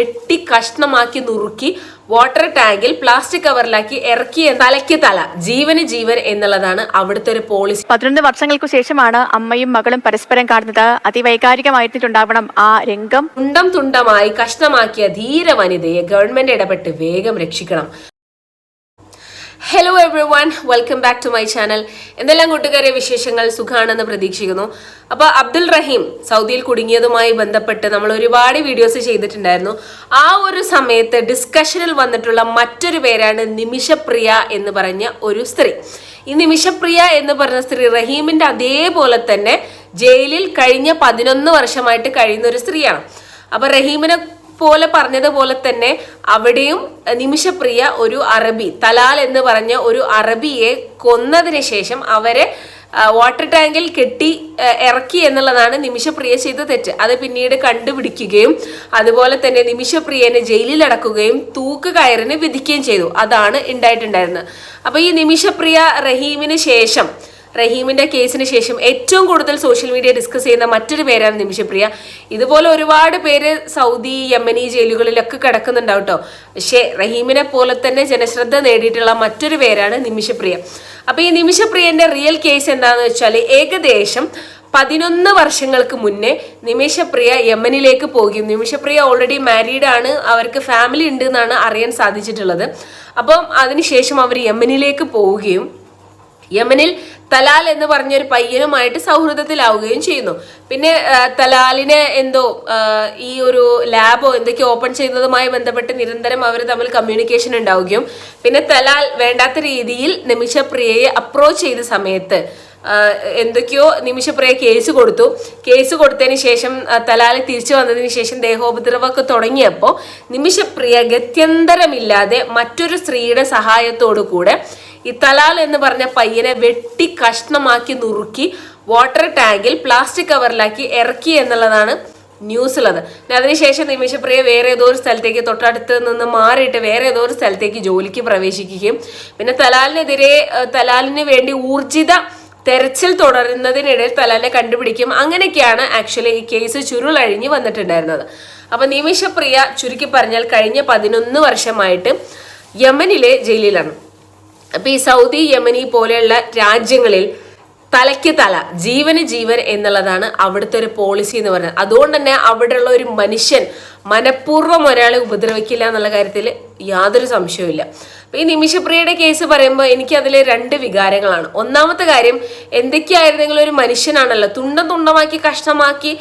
വെട്ടി കഷ്ണമാക്കി നുറുക്കി വാട്ടർ ടാങ്കിൽ പ്ലാസ്റ്റിക് കവറിലാക്കി ഇറക്കി തലയ്ക്ക് തല. ജീവന് ജീവൻ എന്നുള്ളതാണ് അവിടുത്തെ ഒരു പോളിസി പതിനൊന്ന് വർഷങ്ങൾക്ക് ശേഷമാണ് അമ്മയും മകളും പരസ്പരം കാണുന്നത്. അതിവൈകാരികമായിട്ടുണ്ടാവണം ആ രംഗം. തുണ്ടം തുണ്ടമായി കഷ്ണമാക്കിയ ധീര വനിതയെ ഗവൺമെന്റ് ഇടപെട്ട് വേഗം രക്ഷിക്കണം. Hello everyone welcome back to my channel എന്തെല്ലാം കൂട്ടുകാരെ വിശേഷങ്ങൾ സുഖമാണെന്ന് പ്രതീക്ഷിക്കുന്നു. അപ്പൊ അബ്ദുൽ റഹീം സൗദിയിൽ കുടുങ്ങിയതുമായി ബന്ധപ്പെട്ട് നമ്മൾ ഒരുപാട് വീഡിയോസ് ചെയ്തിട്ടുണ്ടായിരുന്നു. ആ ഒരു സമയത്ത് ഡിസ്കഷനിൽ വന്നിട്ടുള്ള മറ്റൊരു പേരാണ് നിമിഷപ്രിയ എന്ന് പറഞ്ഞ ഒരു സ്ത്രീ. ഈ നിമിഷപ്രിയ എന്ന് പറഞ്ഞ സ്ത്രീ റഹീമിന്റെ അതേപോലെ തന്നെ ജയിലിൽ കഴിഞ്ഞ പതിനൊന്ന് വർഷമായിട്ട് കഴിയുന്ന ഒരു സ്ത്രീയാണ്. അപ്പൊ റഹീമിനെ പോലെ പറഞ്ഞതുപോലെ തന്നെ അവിടെയും നിമിഷപ്രിയ ഒരു അറബി തലാൽ എന്ന് പറഞ്ഞ ഒരു അറബിയെ കൊന്നതിന് ശേഷം അവരെ വാട്ടർ ടാങ്കിൽ കെട്ടി ഇറക്കി എന്നുള്ളതാണ് നിമിഷപ്രിയ ചെയ്ത തെറ്റ്. അത് പിന്നീട് കണ്ടുപിടിക്കുകയും അതുപോലെ തന്നെ നിമിഷപ്രിയനെ ജയിലിൽ അടക്കുകയും തൂക്ക് കയറിന് വിധിക്കുകയും ചെയ്തു. അതാണ് ഉണ്ടായിട്ടുണ്ടായിരുന്നത്. അപ്പൊ ഈ നിമിഷപ്രിയ റഹീമിന് ശേഷം റഹീമിന്റെ കേസിന് ശേഷം ഏറ്റവും കൂടുതൽ സോഷ്യൽ മീഡിയ ഡിസ്കസ് ചെയ്യുന്ന മറ്റൊരു പേരാണ് നിമിഷപ്രിയ. ഇതുപോലെ ഒരുപാട് പേര് സൗദി യമനി ജയിലുകളിലൊക്കെ കിടക്കുന്നുണ്ടാവും കേട്ടോ പക്ഷേ റഹീമിനെ പോലെ തന്നെ ജനശ്രദ്ധ നേടിയിട്ടുള്ള മറ്റൊരു പേരാണ് നിമിഷപ്രിയ. അപ്പൊ ഈ നിമിഷപ്രിയന്റെ റിയൽ കേസ് എന്താണെന്ന് വെച്ചാൽ ഏകദേശം പതിനൊന്ന് വർഷങ്ങൾക്ക് മുന്നേ നിമിഷപ്രിയ യമനിലേക്ക് പോകും. നിമിഷപ്രിയ ഓൾറെഡി മാരീഡ് ആണ്. അവർക്ക് ഫാമിലി ഉണ്ട് എന്നാണ് അറിയാൻ സാധിച്ചിട്ടുള്ളത്. അപ്പം അതിനുശേഷം അവർ യമനിലേക്ക് പോവുകയും യമനിൽ തലാൽ എന്ന് പറഞ്ഞൊരു പയ്യനുമായിട്ട് സൗഹൃദത്തിലാവുകയും ചെയ്യുന്നു. പിന്നെ തലാലിനെ എന്തോ ഈ ഒരു ലാബോ എന്തൊക്കെ ഓപ്പൺ ചെയ്യുന്നതുമായി ബന്ധപ്പെട്ട് നിരന്തരം അവർ തമ്മിൽ കമ്മ്യൂണിക്കേഷൻ ഉണ്ടാവുകയും പിന്നെ തലാൽ വേണ്ടാത്ത രീതിയിൽ നിമിഷപ്രിയയെ അപ്രോച്ച് ചെയ്ത സമയത്ത് എന്തൊക്കെയോ നിമിഷപ്രിയ കേസ് കൊടുത്തു. കേസ് കൊടുത്തതിന് ശേഷം തലാലി തിരിച്ചു വന്നതിന് ശേഷം ദേഹോപദ്രവമൊക്കെ തുടങ്ങിയപ്പോൾ നിമിഷപ്രിയ ഗത്യന്തരമില്ലാതെ മറ്റൊരു സ്ത്രീയുടെ സഹായത്തോടു കൂടെ ഈ തലാൽ എന്ന് പറഞ്ഞ പയ്യനെ വെട്ടി കഷ്ണമാക്കി നുറുക്കി വാട്ടർ ടാങ്കിൽ പ്ലാസ്റ്റിക് കവറിലാക്കി ഇറക്കി എന്നുള്ളതാണ് ന്യൂസിലത് അതിനുശേഷം നിമിഷപ്രിയ വേറെ ഏതോ ഒരു സ്ഥലത്തേക്ക് തൊട്ടടുത്ത് നിന്ന് മാറിയിട്ട് വേറെ ഏതോ ഒരു സ്ഥലത്തേക്ക് ജോലിക്ക് പ്രവേശിക്കുകയും. പിന്നെ തലാലിനെതിരെ തലാലിന് വേണ്ടി ഊർജിത തെരച്ചിൽ തുടരുന്നതിനിടയിൽ തലാലിനെ കണ്ടുപിടിക്കും. അങ്ങനെയൊക്കെയാണ് ആക്ച്വലി ഈ കേസ് ചുരുളഴിഞ്ഞ് വന്നിട്ടുണ്ടായിരുന്നത്. അപ്പൊ നിമിഷപ്രിയ ചുരുക്കി പറഞ്ഞാൽ കഴിഞ്ഞ പതിനൊന്ന് വർഷമായിട്ട് യമനിലെ ജയിലിലാണ്. അപ്പൊ ഈ സൗദി യമനി പോലെയുള്ള രാജ്യങ്ങളിൽ തലയ്ക്ക് തല ജീവന് ജീവൻ എന്നുള്ളതാണ് അവിടുത്തെ ഒരു പോളിസി എന്ന് പറയുന്നത്. അതുകൊണ്ട് തന്നെ അവിടെയുള്ള ഒരു മനുഷ്യൻ മനഃപൂർവം ഒരാളെ ഉപദ്രവിക്കില്ല എന്നുള്ള കാര്യത്തിൽ യാതൊരു സംശയവുമില്ല ഈ നിമിഷപ്രിയയുടെ കേസ് പറയുമ്പോൾ എനിക്ക് അതിൽ രണ്ട് വികാരങ്ങളാണ്. ഒന്നാമത്തെ കാര്യം എന്തൊക്കെയായിരുന്നെങ്കിലും ഒരു മനുഷ്യനാണല്ലോ തുണ്ടം തുണ്ടമാക്കി കഷ്ണമാക്കി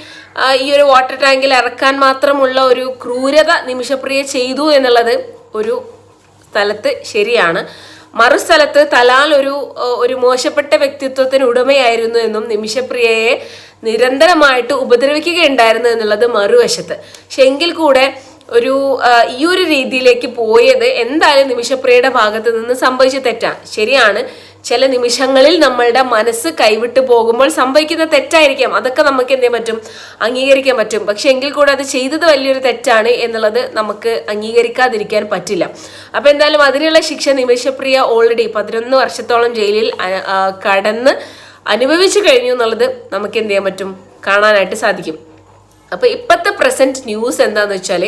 ഈ ഒരു വാട്ടർ ടാങ്കിൽ ഇറക്കാൻ മാത്രമുള്ള ഒരു ക്രൂരത നിമിഷപ്രിയ ചെയ്തു എന്നുള്ളത് ഒരു സ്ഥലത്ത് ശരിയാണ്. മറുസ്ഥലത്ത് തലാൽ ഒരു ഒരു മോശപ്പെട്ട വ്യക്തിത്വത്തിന് ഉടമയായിരുന്നു എന്നും നിമിഷപ്രിയയെ നിരന്തരമായിട്ട് ഉപദ്രവിക്കുകയുണ്ടായിരുന്നു എന്നുള്ളത് മറുവശത്ത്. പക്ഷെ എങ്കിൽ കൂടെ ഒരു ഈ ഒരു രീതിയിലേക്ക് പോയത് എന്തായാലും നിമിഷപ്രിയയുടെ ഭാഗത്ത് നിന്ന് സംഭവിച്ച തെറ്റാണ് ശരിയാണ്. ചില നിമിഷങ്ങളിൽ നമ്മളുടെ മനസ്സ് കൈവിട്ട് പോകുമ്പോൾ സംഭവിക്കുന്ന തെറ്റായിരിക്കാം. അതൊക്കെ നമുക്ക് എന്ത് പറ്റും? അംഗീകരിക്കാൻ പറ്റും. പക്ഷെ എങ്കിൽ കൂടെ അത് ചെയ്തത് വലിയൊരു തെറ്റാണ് എന്നുള്ളത് നമുക്ക് അംഗീകരിക്കാതിരിക്കാൻ പറ്റില്ല. അപ്പൊ എന്തായാലും അതിനുള്ള ശിക്ഷ നിമിഷപ്രിയ ഓൾറെഡി പതിനൊന്ന് വർഷത്തോളം ജയിലിൽ കടന്ന് അനുഭവിച്ചു കഴിഞ്ഞു എന്നുള്ളത് നമുക്ക് എന്ത് ചെയ്യാൻ പറ്റും? കാണാനായിട്ട് സാധിക്കും. അപ്പൊ ഇപ്പോഴത്തെ പ്രസന്റ് ന്യൂസ് എന്താന്ന് വെച്ചാൽ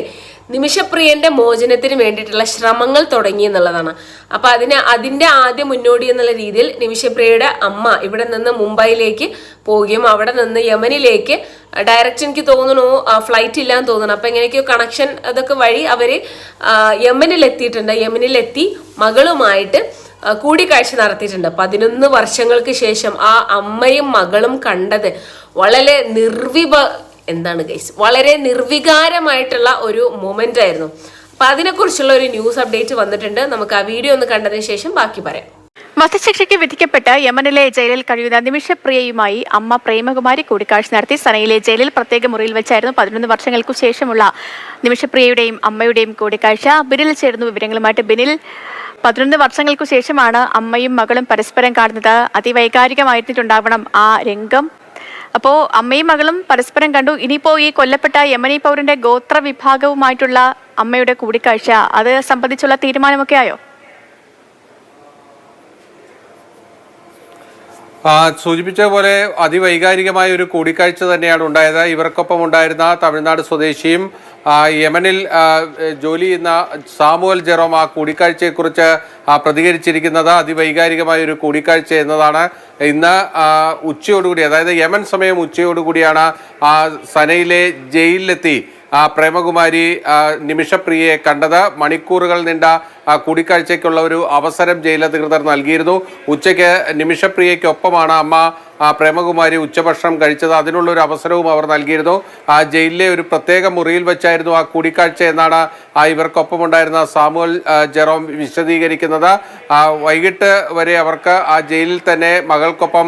നിമിഷപ്രിയന്റെ മോചനത്തിന് വേണ്ടിയിട്ടുള്ള ശ്രമങ്ങൾ തുടങ്ങി എന്നുള്ളതാണ്. അപ്പൊ അതിന് അതിന്റെ ആദ്യ മുന്നോടി എന്നുള്ള രീതിയിൽ നിമിഷപ്രിയയുടെ അമ്മ ഇവിടെ നിന്ന് മുംബൈയിലേക്ക് പോവുകയും അവിടെ നിന്ന് യമനിലേക്ക് ഡയറക്റ്റ് എനിക്ക് തോന്നുന്നു ഫ്ലൈറ്റ് ഇല്ലാന്ന് തോന്നുന്നു. അപ്പൊ എങ്ങനെയൊക്കെയോ കണക്ഷൻ അതൊക്കെ വഴി അവർ എത്തിയിട്ടുണ്ട് യമനിലെത്തി മകളുമായിട്ട് കൂടിക്കാഴ്ച നടത്തിയിട്ടുണ്ട്. പതിനൊന്ന് വർഷങ്ങൾക്ക് ശേഷം ആ അമ്മയും മകളും കണ്ടത് വളരെ നിർവിഭ എന്താണ് ഗൈസ് വളരെ നിർവികാരമായിട്ടുള്ള ഒരു മൊമെന്റ് ആയിരുന്നു. അപ്പൊ അതിനെക്കുറിച്ചുള്ള ഒരു ന്യൂസ് അപ്ഡേറ്റ് വന്നിട്ടുണ്ട്. നമുക്ക് ആ വീഡിയോ ഒന്ന് കണ്ടതിന് ശേഷം ബാക്കി പറയാം. വധശിക്ഷയ്ക്ക് വിധിക്കപ്പെട്ട് യമനിലെ ജയിലിൽ കഴിയുന്ന നിമിഷപ്രിയയുമായി അമ്മ പ്രേമകുമാരി കൂടിക്കാഴ്ച നടത്തി. സനയിലെ ജയിലിൽ പ്രത്യേക മുറിയിൽ വെച്ചായിരുന്നു പതിനൊന്ന് വർഷങ്ങൾക്കു ശേഷമുള്ള നിമിഷപ്രിയയുടെയും അമ്മയുടെയും കൂടിക്കാഴ്ച. ബിനിൽ ചേരുന്ന വിവരങ്ങളുമായിട്ട് ബിനിൽ പതിനൊന്ന് വർഷങ്ങൾക്കു ശേഷമാണ് അമ്മയും മകളും പരസ്പരം കാണുന്നത്. അതിവൈകാരികമായിട്ടുണ്ടാവണം ആ രംഗം. അപ്പോ അമ്മയും മകളും പരസ്പരം കണ്ടു. ഇനിയിപ്പോ ഈ കൊല്ലപ്പെട്ട യമനി പൗരന്റെ ഗോത്ര വിഭാഗവുമായിട്ടുള്ള അമ്മയുടെ കൂടിക്കാഴ്ച അത് സംബന്ധിച്ചുള്ള തീരുമാനമൊക്കെ ആയോ? സൂചിപ്പിച്ച പോലെ അതിവൈകാരികമായ ഒരു കൂടിക്കാഴ്ച തന്നെയാണ് ഉണ്ടായത്. ഇവർക്കൊപ്പം ഉണ്ടായിരുന്ന തമിഴ്നാട് സ്വദേശിയും യമനിൽ ജോലി ചെയ്യുന്ന സാമുവൽ ജെറോം ആ കൂടിക്കാഴ്ചയെക്കുറിച്ച് പ്രതികരിച്ചിരിക്കുന്നത് അതിവൈകാരികമായ ഒരു കൂടിക്കാഴ്ച എന്നതാണ്. ഇന്ന് ഉച്ചയോടുകൂടി അതായത് യമൻ സമയം ഉച്ചയോടുകൂടിയാണ് സനയിലെ ജയിലിലെത്തി. പ്രേമകുമാരി നിമിഷപ്രിയയെ കണ്ടത്. മണിക്കൂറുകൾ നീണ്ട കൂടിക്കാഴ്ചയ്ക്കുള്ള ഒരു അവസരം ജയിലധികൃതർ നൽകിയിരുന്നു. ഉച്ചയ്ക്ക് നിമിഷപ്രിയയ്ക്കൊപ്പമാണ് അമ്മ പ്രേമകുമാരി ഉച്ചഭക്ഷണം കഴിച്ചത് അതിനുള്ള ഒരു അവസരവും അവർ നൽകിയിരുന്നു. ആ ജയിലിലെ ഒരു പ്രത്യേക മുറിയിൽ വെച്ചായിരുന്നു ആ കൂടിക്കാഴ്ച എന്നാണ് ആ ഇവർക്കൊപ്പം ഉണ്ടായിരുന്ന സാമുവൽ ജെറോം വിശദീകരിക്കുന്നത്. ആ, വൈകിട്ട് വരെ അവർക്ക് ആ ജയിലിൽ തന്നെ മകൾക്കൊപ്പം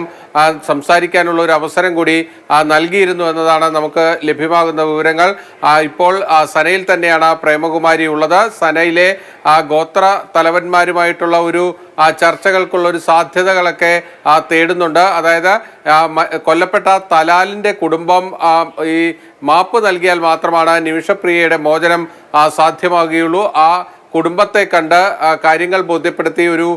സംസാരിക്കാനുള്ള ഒരു അവസരം കൂടി നൽകിയിരുന്നു എന്നതാണ് നമുക്ക് ലഭ്യമാകുന്ന വിവരങ്ങൾ. ഇപ്പോൾ സനയിൽ തന്നെയാണ് പ്രേമകുമാരി ഉള്ളത്. സനയിലെ ആ ഗോത്ര തലവന്മാരുമായിട്ടുള്ള ഒരു ആ ചർച്ചകൾക്കുള്ള ഒരു സാധ്യതകളൊക്കെ തേടുന്നുണ്ട്. അതായത് കൊല്ലപ്പെട്ട തലാലിന്റെ കുടുംബം ഈ മാപ്പ് നൽകിയാൽ മാത്രമാണ് നിമിഷപ്രിയയുടെ മോചനം സാധ്യമാകുകയുള്ളൂ. ആ കുടുംബത്തെ കണ്ട് കാര്യങ്ങൾ ബോധ്യപ്പെടുത്തി ഒരു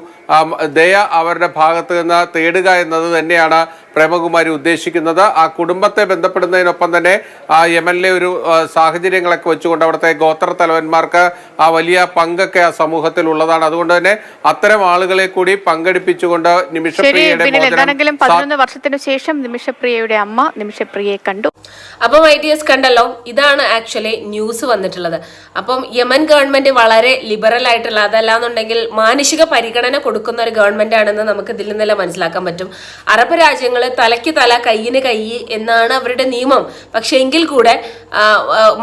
ദയ അവരുടെ ഭാഗത്ത് നിന്ന് തേടുക എന്നത് തന്നെയാണ് പ്രേമകുമാരി ഉദ്ദേശിക്കുന്നത്. ആ കുടുംബത്തെ ബന്ധപ്പെടുന്നതിനൊപ്പം തന്നെ ആ യമനിലെ ഒരു സാഹചര്യങ്ങളൊക്കെ വെച്ചുകൊണ്ട് അവിടുത്തെ ഗോത്ര തലവന്മാർക്ക് ആ വലിയ പങ്കൊക്കെ ആ സമൂഹത്തിൽ ഉള്ളതാണ്. അതുകൊണ്ട് തന്നെ അത്തരം ആളുകളെ കൂടി പങ്കെടുപ്പിച്ചുകൊണ്ട് നിമിഷപ്രിയയുടെ പതിനൊന്ന് വർഷത്തിനു ശേഷം നിമിഷപ്രിയയുടെ അമ്മ നിമിഷപ്രിയയെ കണ്ടു. അപ്പം ഐ ടി എസ് കണ്ടല്ലോ ഇതാണ് ആക്ച്വലി ന്യൂസ് വന്നിട്ടുള്ളത്. അപ്പം യമൻ ഗവൺമെന്റ് വളരെ ലിബറൽ ആയിട്ടുള്ള അതല്ലാന്നുണ്ടെങ്കിൽ മാനുഷിക പരിഗണന കൊടുക്കുന്ന ഒരു ഗവൺമെന്റ് ആണെന്ന് നമുക്ക് ഇതിൽ നിന്നെല്ലാം മനസ്സിലാക്കാൻ പറ്റും. അറബ് രാജ്യങ്ങൾ തലയ്ക്ക് തല കയ്യിന് കൈ എന്നാണ് അവരുടെ നിയമം. പക്ഷേ എങ്കിൽ കൂടെ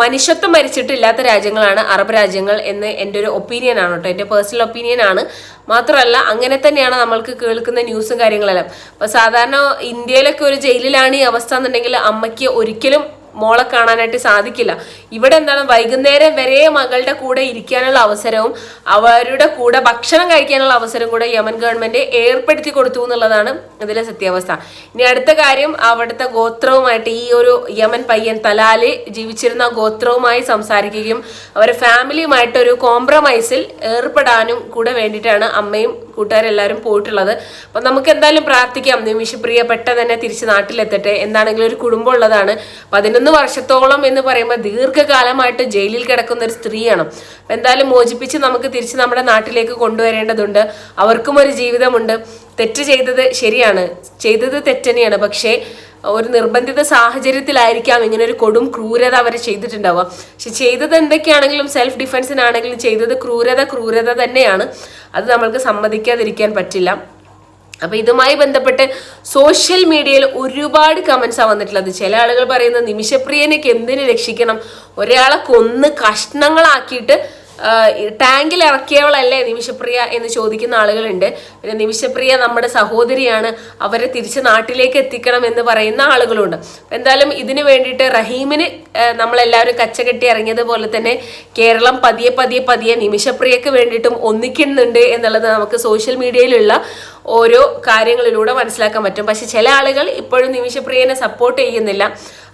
മനുഷ്യത്വം മരിച്ചിട്ടില്ലാത്ത രാജ്യങ്ങളാണ് അറബ് രാജ്യങ്ങൾ എന്ന് എന്റെ ഒരു ഒപ്പീനിയൻ ആണ് കേട്ടോ. എന്റെ പേഴ്സണൽ ഒപ്പീനിയൻ ആണ്. മാത്രമല്ല അങ്ങനെ തന്നെയാണ് നമ്മൾക്ക് കേൾക്കുന്ന ന്യൂസും കാര്യങ്ങളെല്ലാം. അപ്പൊ സാധാരണ ഇന്ത്യയിലൊക്കെ ഒരു ജയിലിലാണ് ഈ അവസ്ഥ എന്നുണ്ടെങ്കിൽ അമ്മയ്ക്ക് ഒരിക്കലും മോളെ കാണാനായിട്ട് സാധിക്കില്ല. ഇവിടെ എന്താണ്? വൈകുന്നേരം വരെ മകളുടെ കൂടെ ഇരിക്കാനുള്ള അവസരവും അവരുടെ കൂടെ ഭക്ഷണം കഴിക്കാനുള്ള അവസരവും കൂടെ യമൻ ഗവൺമെന്റ് ഏർപ്പെടുത്തി കൊടുത്തു എന്നുള്ളതാണ് ഇതിലെ സത്യാവസ്ഥ. ഇനി അടുത്ത കാര്യം അവിടുത്തെ ഗോത്രവുമായിട്ട് ഈ ഒരു യമൻ പയ്യൻ തലാൽ ജീവിച്ചിരുന്ന ഗോത്രവുമായി സംസാരിക്കുകയും അവരുടെ ഫാമിലിയുമായിട്ട് ഒരു കോംപ്രമൈസിൽ ഏർപ്പെടാനും കൂടെ വേണ്ടിയിട്ടാണ് അമ്മയും കൂട്ടുകാരെല്ലാവരും പോയിട്ടുള്ളത്. അപ്പൊ നമുക്ക് എന്തായാലും പ്രാർത്ഥിക്കാം. നിമിഷപ്രിയ പെട്ടെന്ന് തന്നെ തിരിച്ച് നാട്ടിലെത്തട്ടെ. എന്താണെങ്കിലും ഒരു കുടുംബം ഉള്ളതാണ്. പതിനൊന്ന് വർഷത്തോളം എന്ന് പറയുമ്പോൾ ദീർഘകാലമായിട്ട് ജയിലിൽ കിടക്കുന്ന ഒരു സ്ത്രീയാണ്. എന്തായാലും മോചിപ്പിച്ച് നമുക്ക് തിരിച്ച് നമ്മുടെ നാട്ടിലേക്ക് കൊണ്ടുവരേണ്ടതുണ്ട്. അവർക്കും ഒരു ജീവിതമുണ്ട്. തെറ്റ് ചെയ്തത് ശരിയാണ്. ചെയ്തത് തെറ്റന്നെയാണ്. പക്ഷേ ഒരു നിർബന്ധിത സാഹചര്യത്തിലായിരിക്കാം ഇങ്ങനെ ഒരു കൊടും ക്രൂരത അവർ ചെയ്തിട്ടുണ്ടാവുക. പക്ഷെ ചെയ്തത് എന്തൊക്കെയാണെങ്കിലും സെൽഫ് ഡിഫെൻസിനാണെങ്കിലും ചെയ്തത് ക്രൂരത ക്രൂരത തന്നെയാണ്. അത് നമ്മൾക്ക് സമ്മതിക്കാതിരിക്കാൻ പറ്റില്ല. അപ്പൊ ഇതുമായി ബന്ധപ്പെട്ട് സോഷ്യൽ മീഡിയയിൽ ഒരുപാട് കമന്റ്സ് കമന്റ്സാണ് വന്നിട്ടുള്ളത്. ചില ആളുകൾ പറയുന്നത് നിമിഷപ്രിയനൊക്കെ എന്തിനു രക്ഷിക്കണം? ഒരാളെ കൊന്ന് കഷ്ണങ്ങളാക്കിയിട്ട് ടാങ്കിൽ ഇറക്കിയവളല്ലേ നിമിഷപ്രിയ എന്ന് ചോദിക്കുന്ന ആളുകളുണ്ട്. പിന്നെ നിമിഷപ്രിയ നമ്മുടെ സഹോദരിയാണ്. അവരെ തിരിച്ച് നാട്ടിലേക്ക് എത്തിക്കണം എന്ന് പറയുന്ന ആളുകളുണ്ട്. എന്തായാലും ഇതിനു വേണ്ടിയിട്ട് റഹീമിന് ആ, നമ്മളെല്ലാവരും കച്ചകെട്ടി ഇറങ്ങിയതുപോലെ തന്നെ കേരളം പതിയെ പതിയെ പതിയെ നിമിഷപ്രിയക്ക് വേണ്ടിയിട്ടും ഒന്നിക്കുന്നുണ്ട് എന്നുള്ളത് നമുക്ക് സോഷ്യൽ മീഡിയയിലുള്ള ഓരോ കാര്യങ്ങളിലൂടെ മനസ്സിലാക്കാൻ പറ്റും. പക്ഷെ ചില ആളുകൾ ഇപ്പോഴും നിമിഷപ്രിയനെ സപ്പോർട്ട് ചെയ്യുന്നില്ല.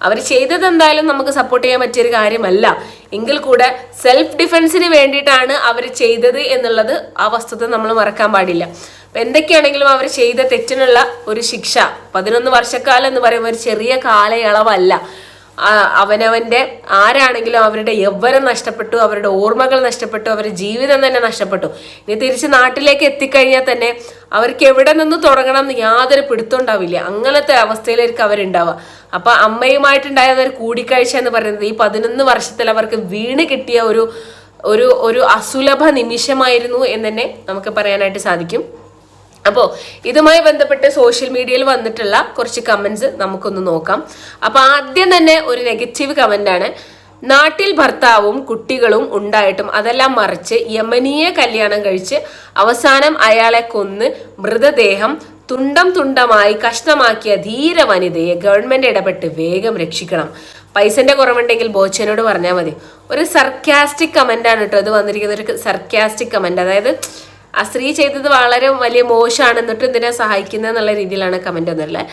അവർ ചെയ്തത് എന്തായാലും നമുക്ക് സപ്പോർട്ട് ചെയ്യാൻ പറ്റിയൊരു കാര്യമല്ല. എങ്കിൽ കൂടെ സെൽഫ് ഡിഫെൻസിന് വേണ്ടിയിട്ടാണ് അവർ ചെയ്തത് എന്നുള്ളത് ആ വസ്തുത നമ്മൾ മറക്കാൻ പാടില്ല. അപ്പം എന്തൊക്കെയാണെങ്കിലും അവർ ചെയ്ത തെറ്റിനുള്ള ഒരു ശിക്ഷ പതിനൊന്ന് വർഷക്കാലം എന്ന് പറയുമ്പോൾ ഒരു ചെറിയ കാലയളവല്ല. ആ, അവനവന്റെ ആരാണെങ്കിലും അവരുടെ യൗവനം നഷ്ടപ്പെട്ടു അവരുടെ ഓർമ്മകൾ നഷ്ടപ്പെട്ടു അവരുടെ ജീവിതം തന്നെ നഷ്ടപ്പെട്ടു. ഇനി തിരിച്ച് നാട്ടിലേക്ക് എത്തിക്കഴിഞ്ഞാൽ തന്നെ അവർക്ക് എവിടെ നിന്ന് തുടങ്ങണം എന്ന് യാതൊരു പിടുത്തം ഉണ്ടാവില്ല. അങ്ങനത്തെ അവസ്ഥയിലായിരിക്കും അവരുണ്ടാവുക. അപ്പൊ അമ്മയുമായിട്ടുണ്ടായ ഒരു കൂടിക്കാഴ്ച എന്ന് പറയുന്നത് ഈ പതിനൊന്ന് വർഷത്തിൽ അവർക്ക് വീണ് കിട്ടിയ ഒരു ഒരു ഒരു അസുലഭ നിമിഷമായിരുന്നു എന്ന് തന്നെ നമുക്ക് പറയാനായിട്ട് സാധിക്കും. അപ്പോൾ ഇതുമായി ബന്ധപ്പെട്ട് സോഷ്യൽ മീഡിയയിൽ വന്നിട്ടുള്ള കുറച്ച് കമന്റ്സ് നമുക്കൊന്ന് നോക്കാം. അപ്പോൾ ആദ്യം തന്നെ ഒരു നെഗറ്റീവ് കമന്റ് ആണ്. നാട്ടിൽ ഭർത്താവും കുട്ടികളും ഉണ്ടായിട്ടും അതെല്ലാം മറിച്ച് യമനിയെ കല്യാണം കഴിച്ച് അവസാനം അയാളെ കൊന്ന് മൃതദേഹം തുണ്ടം തുണ്ടമായി കഷ്ണമാക്കിയ ധീര വനിതയെ ഗവൺമെന്റ് ഇടപെട്ട് വേഗം രക്ഷിക്കണം. പൈസന്റെ കുറവുണ്ടെങ്കിൽ ബോച്ചനോട് പറഞ്ഞാൽ മതി. ഒരു സർക്കാസ്റ്റിക് കമന്റ് ആണ് കേട്ടോ ഇത് വന്നിരിക്കുന്ന ഒരു സർക്കാസ്റ്റിക് കമന്റ് അതായത് ആ സ്ത്രീ ചെയ്തത് വളരെ വലിയ മോശമാണ്. എന്നിട്ട് എന്തിനാ സഹായിക്കുന്നത് എന്നുള്ള രീതിയിലാണ് കമന്റ് വന്നിട്ടുള്ളത്.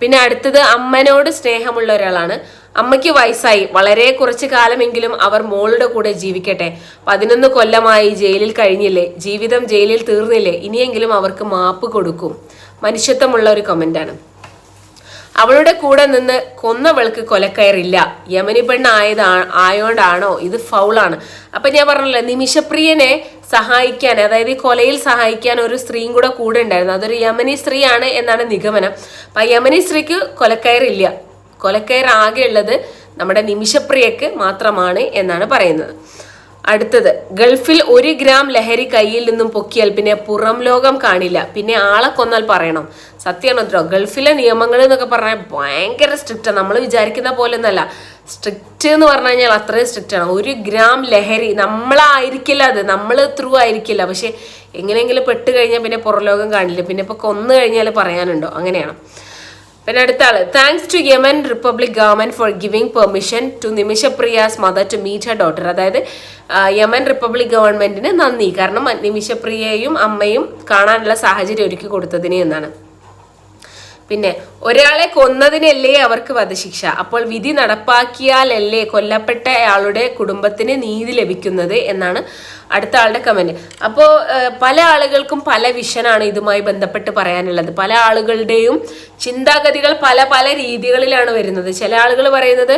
പിന്നെ അടുത്തത് അമ്മനോട് സ്നേഹമുള്ള ഒരാളാണ്. അമ്മയ്ക്ക് വയസ്സായി. വളരെ കുറച്ച് കാലമെങ്കിലും അവർ മോളുടെ കൂടെ ജീവിക്കട്ടെ. പതിനൊന്ന് കൊല്ലമായി ജയിലിൽ കഴിഞ്ഞില്ലേ? ജീവിതം ജയിലിൽ തീർന്നില്ലേ? ഇനിയെങ്കിലും അവർക്ക് മാപ്പ് കൊടുക്കും. മനുഷ്യത്വമുള്ള ഒരു കമന്റാണ് അവളുടെ കൂടെ നിന്ന് കൊന്നവൾക്ക് കൊലക്കയറില്ല. യമനി പെണ്ണായത് ആയോണ്ടാണോ? ഇത് ഫൗളാണ്. അപ്പൊ ഞാൻ പറഞ്ഞല്ലോ നിമിഷപ്രിയനെ സഹായിക്കാൻ അതായത് ഈ കൊലയിൽ സഹായിക്കാൻ ഒരു സ്ത്രീയും കൂടെ കൂടെ ഉണ്ടായിരുന്നു. അതൊരു യമനി സ്ത്രീയാണ് എന്നാണ് നിഗമനം. അപ്പൊ ആ യമനി സ്ത്രീക്ക് കൊലക്കയറില്ല. കൊലക്കയർ ആകെ ഉള്ളത് നമ്മുടെ നിമിഷപ്രിയക്ക് മാത്രമാണ് എന്നാണ് പറയുന്നത്. അടുത്തത് ഗൾഫിൽ ഒരു ഗ്രാം ലഹരി കയ്യിൽ നിന്നും പൊക്കിയാൽ പിന്നെ പുറം ലോകം കാണില്ല. പിന്നെ ആളെ കൊന്നാൽ പറയണം. സത്യമാണ് ഗൾഫിലെ നിയമങ്ങൾ എന്നൊക്കെ പറഞ്ഞാൽ ഭയങ്കര സ്ട്രിക്റ്റ് നമ്മൾ വിചാരിക്കുന്ന പോലെ ഒന്നല്ല സ്ട്രിക്റ്റ് എന്ന് പറഞ്ഞു കഴിഞ്ഞാൽ അത്രയും സ്ട്രിക്റ്റ് ആണ്. ഒരു ഗ്രാം ലഹരി നമ്മളായിരിക്കില്ല അത്. നമ്മൾ ത്രൂ ആയിരിക്കില്ല. പക്ഷെ എങ്ങനെയെങ്കിലും പെട്ട് കഴിഞ്ഞാൽ പിന്നെ പുറലോകം കാണില്ല. പിന്നെ ഇപ്പൊ കൊന്നു കഴിഞ്ഞാൽ പറയാനുണ്ടോ? അങ്ങനെയാണ്. പിന്നെ അടുത്ത ആൾ thanks to Yemen republic government for giving permission to നിമിഷപ്രിയാസ് mother to meet her daughter അതായത് യമൻ റിപ്പബ്ലിക് ഗവൺമെന്റിന് നന്ദി. കാരണം നിമിഷപ്രിയയും അമ്മയും കാണാനുള്ള സാഹചര്യം ഒരുക്കി കൊടുത്തതിന് എന്നാണ്. പിന്നെ ഒരാളെ കൊന്നതിനല്ലേ അവർക്ക് വധശിക്ഷ. അപ്പോൾ വിധി നടപ്പാക്കിയാലല്ലേ കൊല്ലപ്പെട്ടയാളുടെ കുടുംബത്തിന് നീതി ലഭിക്കുന്നത് എന്നാണ് അടുത്ത ആളുടെ കമന്റ് അപ്പോൾ പല ആളുകൾക്കും പല വിഷനാണ് ഇതുമായി ബന്ധപ്പെട്ട് പറയാനുള്ളത്. പല ആളുകളുടെയും ചിന്താഗതികൾ പല പല രീതികളിലാണ് വരുന്നത്. ചില ആളുകൾ പറയുന്നത്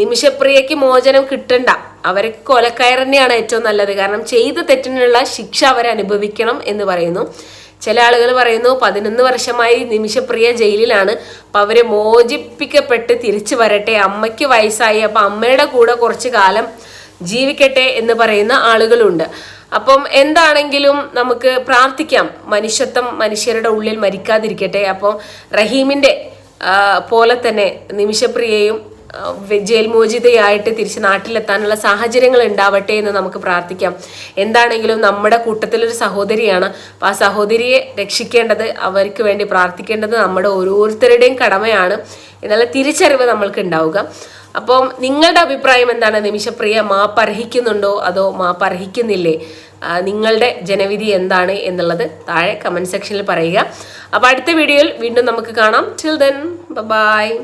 നിമിഷപ്രിയയ്ക്ക് മോചനം കിട്ടണ്ട. അവർക്ക് കൊലക്കയർ തന്നെയാണ് ഏറ്റവും നല്ലത്. കാരണം ചെയ്ത തെറ്റിനുള്ള ശിക്ഷ അവരനുഭവിക്കണം എന്ന് പറയുന്നു. ചില ആളുകൾ പറയുന്നു പതിനൊന്ന് വർഷമായി നിമിഷപ്രിയ ജയിലിലാണ്. അപ്പം അവരെ മോചിപ്പിക്കപ്പെട്ട് തിരിച്ചു വരട്ടെ. അമ്മയ്ക്ക് വയസ്സായി. അപ്പോൾ അമ്മയുടെ കൂടെ കുറച്ച് കാലം ജീവിക്കട്ടെ എന്ന് പറയുന്ന ആളുകളുണ്ട്. അപ്പം എന്താണെങ്കിലും നമുക്ക് പ്രാർത്ഥിക്കാം. മനുഷ്യത്വം മനുഷ്യരുടെ ഉള്ളിൽ മരിക്കാതിരിക്കട്ടെ. അപ്പോൾ റഹീമിന്റെ പോലെ തന്നെ നിമിഷപ്രിയയും ആ, വെ- ജയിൽ മോചിതയായിട്ട് തിരിച്ച് നാട്ടിലെത്താനുള്ള സാഹചര്യങ്ങൾ ഉണ്ടാവട്ടെ എന്ന് നമുക്ക് പ്രാർത്ഥിക്കാം. എന്താണെങ്കിലും നമ്മുടെ കൂട്ടത്തിലൊരു സഹോദരിയാണ്. അപ്പം ആ സഹോദരിയെ രക്ഷിക്കേണ്ടത് അവർക്ക് വേണ്ടി പ്രാർത്ഥിക്കേണ്ടത് നമ്മുടെ ഓരോരുത്തരുടെയും കടമയാണ്. എന്നുള്ള തിരിച്ചറിവ് നമ്മൾക്ക് ഉണ്ടാവുക. അപ്പം നിങ്ങളുടെ അഭിപ്രായം എന്താണ്? നിമിഷപ്രിയ മാപ്പ് അർഹിക്കുന്നുണ്ടോ അതോ മാപ്പ് അർഹിക്കുന്നില്ലേ നിങ്ങളുടെ ജനവിധി എന്താണ് എന്നുള്ളത് താഴെ കമന്റ് സെക്ഷനിൽ പറയുക. അപ്പോൾ അടുത്ത വീഡിയോയിൽ വീണ്ടും നമുക്ക് കാണാം. Till then bye